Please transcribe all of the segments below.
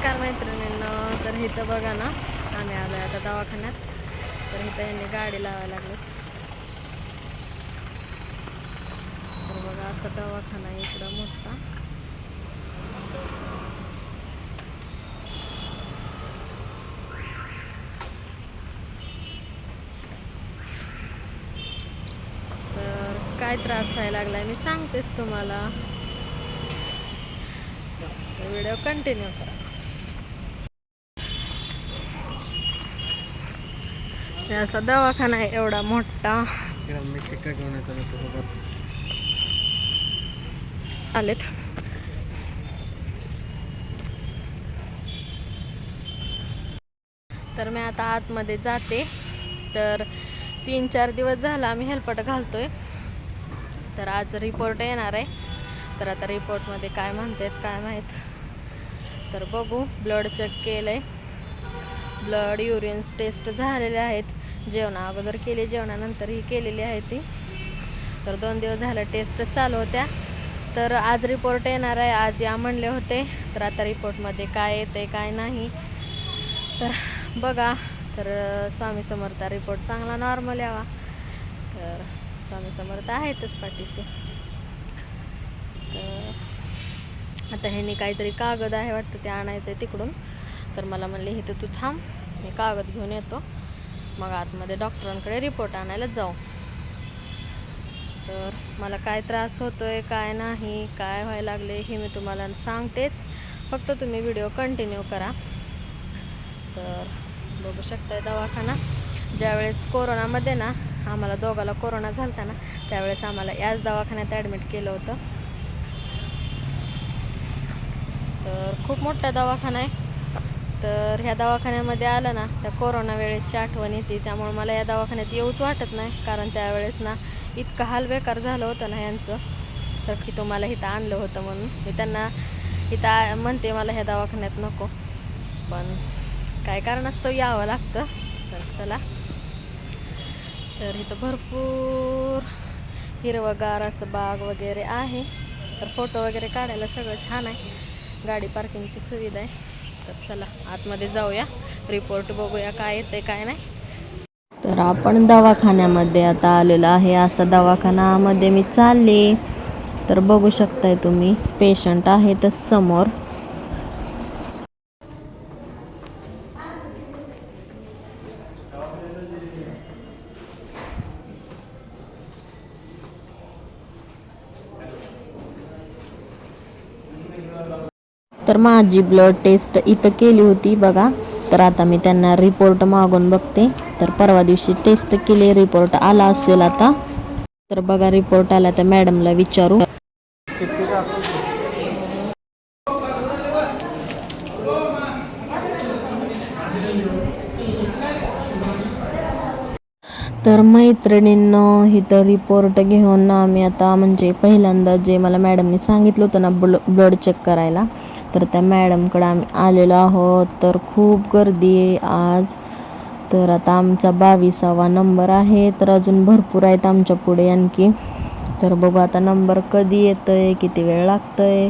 नमस्कार मैत्रिणींना. तर इथं बघा ना आम्ही आलो आता दवाखान्यात. तर इथं यांनी गाडी लावायला लागली. तर बघा असा दवाखाना आहे इकडं मोठा. तर काय त्रास व्हायला लागलाय? मी सांगतेच तुम्हाला. व्हिडिओ कंटिन्यू करा हे असा दवाखाना आहे एवढा मोठा. आलेत. तर मी आता आतमध्ये जाते. तर तीन चार दिवस झाला आम्ही हेल्पट घालतोय. तर आज रिपोर्ट येणार आहे. तर आता रिपोर्टमध्ये काय म्हणतात काय माहीत. तर बघू ब्लड चेक केलं आहे ब्लड युरिन्स टेस्ट झालेले आहेत. जेवणा अगोदर केली जेवणानंतरही केलेली आहे ती. तर दोन दिवस झालं टेस्ट चालू होत्या. तर आज रिपोर्ट येणार आहे आज या म्हणले होते. तर आता रिपोर्टमध्ये काय येते काय नाही. तर बघा तर स्वामी समर्थ रिपोर्ट चांगला नॉर्मल यावा. तर स्वामी समर्थ आहेतच पाठीशी. तर आता ह्यांनी काहीतरी कागद आहे वाटतं ते आणायचं आहे तिकडून. तर मला म्हणले इथं तू थांब मी कागद घेऊन येतो. मग आतमध्ये डॉक्टरांकडे रिपोर्ट आणायला जाऊ. तर मला काय त्रास होतोय काय नाही काय व्हायला लागले हे मी तुम्हाला सांगतेच. फक्त तुम्ही व्हिडिओ कंटिन्यू करा. तर बघू शकताय दवाखाना. ज्यावेळेस कोरोनामध्ये ना आम्हाला दोघाला कोरोना झालता ना त्यावेळेस आम्हाला याच दवाखान्यात ॲडमिट केलं होतं. तर खूप मोठा दवाखाना आहे. तर ह्या दवाखान्यामध्ये आलं ना त्या कोरोना वेळेची आठवण येते. त्यामुळे मला या दवाखान्यात येऊच वाटत नाही कारण त्यावेळेस ना इतकं हाल बेकार झालं होतं ना यांचं तर की तुम्हाला इथं आणलं होतं म्हणून. मी त्यांना इथं आ- म्हणते मला ह्या दवाखान्यात नको. पण काय कारणास्तव यावं लागतं? तर चला. तर इथं भरपूर हिरवंगार असं बाग वगैरे आहे. तर फोटो वगैरे काढायला सगळं छान आहे. गाडी पार्किंगची सुविधा आहे. तर चला आतमध्ये जाऊया. रिपोर्ट बघूया काय येते काय नाही. तर आपण दवाखान्यामध्ये आता आलेलो आहे. असा दवाखानामध्ये मी चालले. तर बघू शकताय तुम्ही पेशंट आहे तर समोर. तर माझी ब्लड टेस्ट इथं केली होती बघा. तर आता मी त्यांना रिपोर्ट मागून बघते. तर परवा दिवशी टेस्ट केली रिपोर्ट आला असेल आता. तर बघा रिपोर्ट आला तर मॅडमला विचारू. तर मैत्रिणींनो इथं रिपोर्ट घेऊन ना आम्ही आता म्हणजे पहिल्यांदा जे मला मॅडमनी सांगितलं होतं ना ब्ल ब्लड चेक करायला तर त्या मॅडमकडे आम्ही आलेलो आहोत. तर खूप गर्दी आहे आज. तर आता आमचा बावीसावा नंबर आहे. तर अजून भरपूर आहेत आमच्या पुढे आणखी. तर बघू आता नंबर कधी येतोय किती वेळ लागतोय.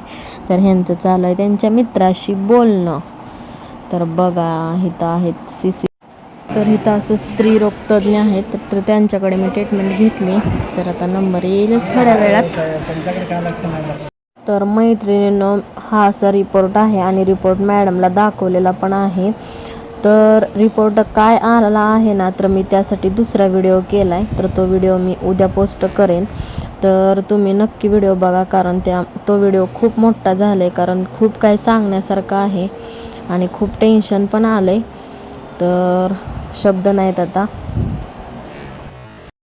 तर ह्यांचं चालू आहे त्यांच्या मित्राशी बोलणं. तर बघा इथं आहेत सी सी. तर इथं असं स्त्री रोग तज्ज्ञ आहेत. तर त्यांच्याकडे मी ट्रीटमेंट घेतली. तर आता नंबर येईलच थोड्या वेळात. तर मैत्रिणीनं हा असा रिपोर्ट आहे आणि रिपोर्ट मॅडमला दाखवलेला पण आहे. तर रिपोर्ट काय आला आहे ना तर मी त्यासाठी दुसरा व्हिडिओ केला आहे तर तो व्हिडिओ मी उद्या पोस्ट करेन. तर तुम्ही नक्की व्हिडिओ बघा कारण त्या तो व्हिडिओ खूप मोठा झाला आहे कारण खूप काही सांगण्यासारखं आहे आणि खूप टेन्शन पण आलं आहे तर शब्द नाहीत आता.